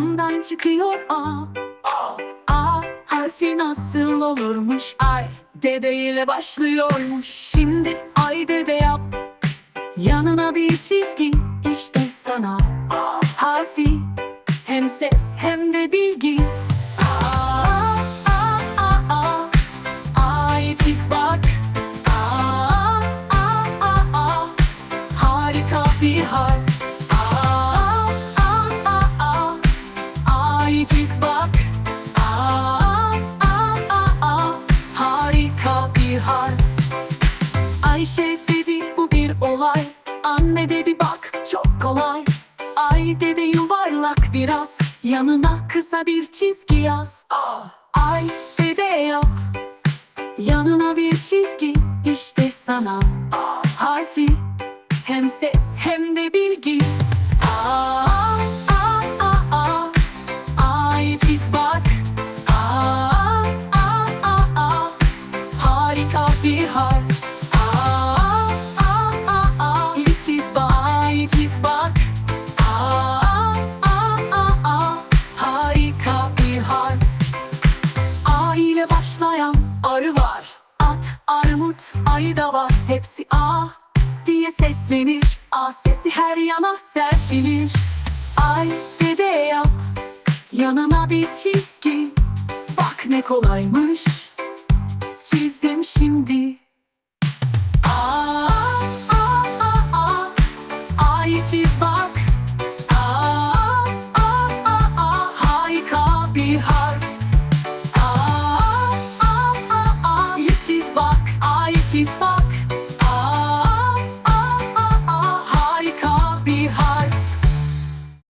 Camdan çıkıyor A. A harfi nasıl olurmuş? Ay dede ile başlıyormuş. Şimdi ay dede yap. Yanına bir çizgi işte sana. A harfi Hem ses hem de bilgi bir harf Ayşe dedi bu bir olay. Anne dedi bak çok kolay. Ay dedi yuvarlak biraz Yanına kısa bir çizgi yaz. Ay dede yap Yanına bir çizgi işte sana. Harfi hem ses hem Harika bir harf. Aa, aa, aa, aa. Çiz bak Ay çiz bak. Aa, aa, aa, aa. Harika bir harf. A ile başlayan arı var. At, armut, ayı var. Hepsi A diye seslenir. A sesi her yana serpilir Ay dede yap. Yanına bir çizgi. Bak ne kolaymış bir bak. A A A A harika bir harf. A A A A, a çiz bak. A'yı çiz bak.